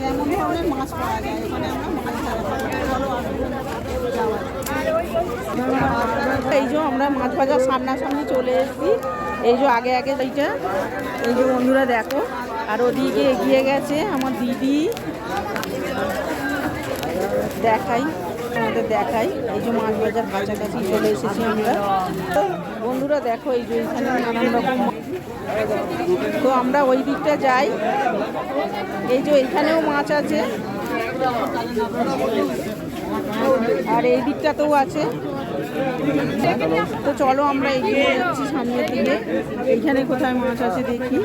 যেমন এই যে আমরা মাছ ভাজার সামনাসামনি চলে এসেছি। এই যে আগে আগে এইটা, এই যে বন্ধুরা দেখো, আর ওদিকে এগিয়ে গেছে আমার দিদি। দেখাই। আমাদের দেখাই। এই যে মাছ বাজার কাছাকাছি চলে এসেছি আমরা। বন্ধুরা দেখো, এই যে এখানে নানান রকম তো আমরা ওই দিকটা যাই। এই যে এখানেও মাছ আছে। আর এই দিকটাতেও আছে। তো চলো আমরা এগিয়ে যাচ্ছি সামনের দিকে। এইখানে কোথায় মাছ আছে দেখি।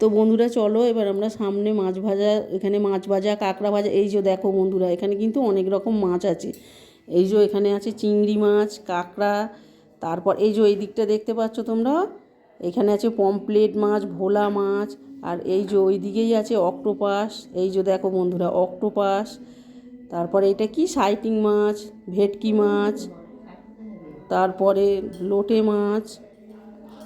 তো বন্ধুরা চলো, এবার আমরা সামনে মাছ ভাজা, এখানে মাছ ভাজা, কাঁকড়া ভাজা, এই যে দেখো বন্ধুরা, এখানে কিন্তু অনেক রকম মাছ আছে। এই যে এখানে আছে চিংড়ি মাছ, কাঁকড়া, তারপর এই যে এই দিকটা দেখতে পাচ্ছ তোমরা? এখানে আছে পমপ্লেট মাছ, ভোলা মাছ, আর এই যে ওই দিকেই আছে অক্টোপাস, এই যে দেখো বন্ধুরা, অক্টোপাস, তারপরে এটা কি? সাইটিং মাছ, ভেটকি মাছ, তারপরে লোটে মাছ,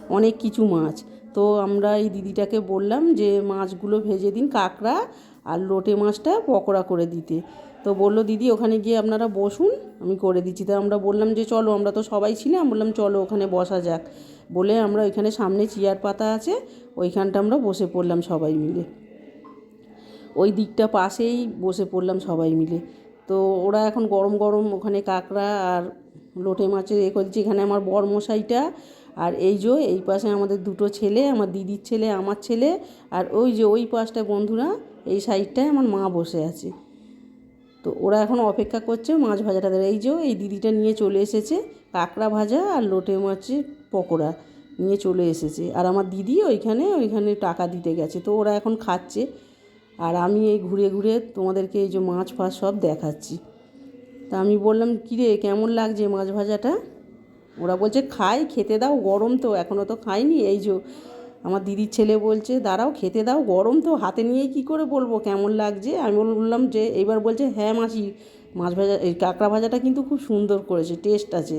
অনেক কিছু মাছ। তো আমরা এই দিদিটাকে বললাম যে মাছগুলো ভেজে দিন কাঁকড়া আর লোটে মাছটা পকোড়া করে দিতে। তো বলল, দিদি, ওখানে গিয়ে আপনারা বসুন, আমি করে দিচ্ছি। তো আমরা বললাম যে, চলো, আমরা তো সবাই ছিলাম। বললাম, চলো, ওখানে বসা যাক। বলে আমরা ওইখানে সামনে চেয়ার পাতা আছে, ওইখানটা আমরা বসে পড়লাম সবাই মিলে। ওই দিকটা পাশেই বসে পড়লাম সবাই মিলে। তো ওরা এখন গরম গরম ওখানে কাঁকড়া আর লোটে মাছের এ করছে। এখানে আমার বর মশাইটা আর এই যে এই পাশে আমাদের দুটো ছেলে, আমার দিদির ছেলে, আমার ছেলে, আর ওই যে ওই পাশটা বন্ধুরা, এই সাইডটায় আমার মা বসে আছে। তো ওরা এখন অপেক্ষা করছে মাছ ভাজাটা দেবে। এই যে এই দিদিটা নিয়ে চলে এসেছে কাঁকড়া ভাজা আর লোটে মাছের পকোড়া নিয়ে চলে এসেছে। আর আমার দিদি ওইখানে ওইখানে টাকা দিতে গেছে। তো ওরা এখন খাচ্ছে। আর আমি এই ঘুরে ঘুরে তোমাদেরকে এই যে মাছ ফাছ সব দেখাচ্ছি। তা আমি বললাম, কিরে, কেমন লাগছে মাছ ভাজাটা? ওরা বলছে, খাই, খেতে দাও, গরম তো এখনও তো খাইনি, এই যে আমার দিদির ছেলে বলছে, দাঁড়াও, খেতে দাও, গরম তো, হাতে নিয়ে কী করে বলব, কেমন লাগছে? আমি বললাম যে, এইবার বলছে হ্যাঁ মাসি, মাছ ভাজা, এই কাঁকড়া ভাজাটা কিন্তু খুব সুন্দর করেছে, টেস্ট আছে।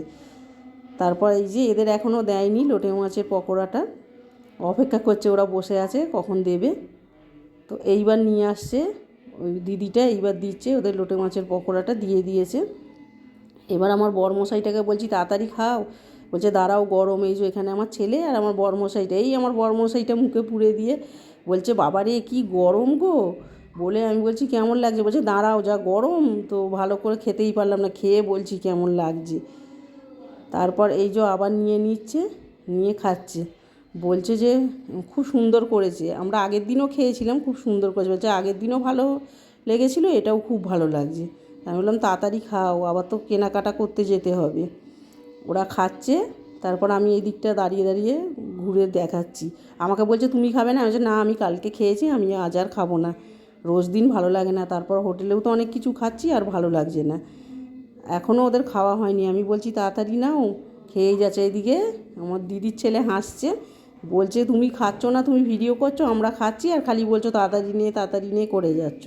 তারপর এই যে এদের এখনও দেয়নি লোটে মাছের পকোড়াটা, অপেক্ষা করছে ওরা বসে আছে, কখন দেবে। তো এইবার নিয়ে আসছে, ওই দিদিটা এইবার দিচ্ছে, ওদের লোটে মাছের পকোড়াটা দিয়ে দিয়েছে। এবার আমার বরমশাইটাকে বলছি, তাড়াতাড়ি খাও। বলছে, দাঁড়াও গরম, এই যে এখানে আমার ছেলে আর আমার বরমশাইটা। এই আমার বরমশাইটা মুখে পুড়ে দিয়ে বলছে, বাবারে, কি গরম গো? বলে আমি বলছি, কেমন লাগছে? বলছে, দাঁড়াও, যা গরম, তো ভালো করে খেতেই পারলাম না, খেয়ে বলছি কেমন লাগছে। তারপর এই যে আবার নিয়ে নিচ্ছে, নিয়ে খাচ্ছে। বলছে যে, খুব সুন্দর করেছে। আমরা আগের দিনও খেয়েছিলাম, খুব সুন্দর করেছে। বলছে, আগের দিনও ভালো লেগেছিলো, এটাও খুব ভালো লাগছে। আমি বললাম, তাড়াতাড়ি খাও, আবার তো কেনাকাটা করতে যেতে হবে। ওরা খাচ্ছে, তারপর আমি এই দিকটা দাঁড়িয়ে দাঁড়িয়ে ঘুরে দেখাচ্ছি। আমাকে বলছে, তুমি খাবে না? আমি না, আমি কালকে খেয়েছি, আমি আজ আর খাব না। রোজ দিন ভালো লাগে না। তারপর হোটেলেও তো অনেক কিছু খাচ্ছি, আর ভালো লাগছে না। এখনও ওদের খাওয়া হয়নি। আমি বলছি, তাড়াতাড়ি নাও খেয়েই যাচ্ছে এদিকে। আমার দিদির ছেলে হাসছে, বলছে, তুমি খাচ্ছ না, তুমি ভিডিও করছ, আমরা খাচ্ছি, আর খালি বলছো, তাড়াতাড়ি নিয়ে তাড়াতাড়ি নিয়ে করে যাচ্ছ।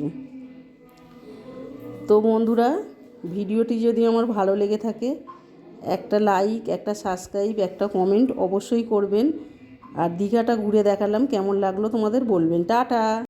তো বন্ধুরা, ভিডিওটি যদি আমার ভালো লেগে থাকে, একটা লাইক একটা সাবস্ক্রাইব একটা কমেন্ট অবশ্যই করবেন। আর দীঘাটা ঘুরে দেখালাম, কেমন লাগল তোমাদের বলবেন। টাটা!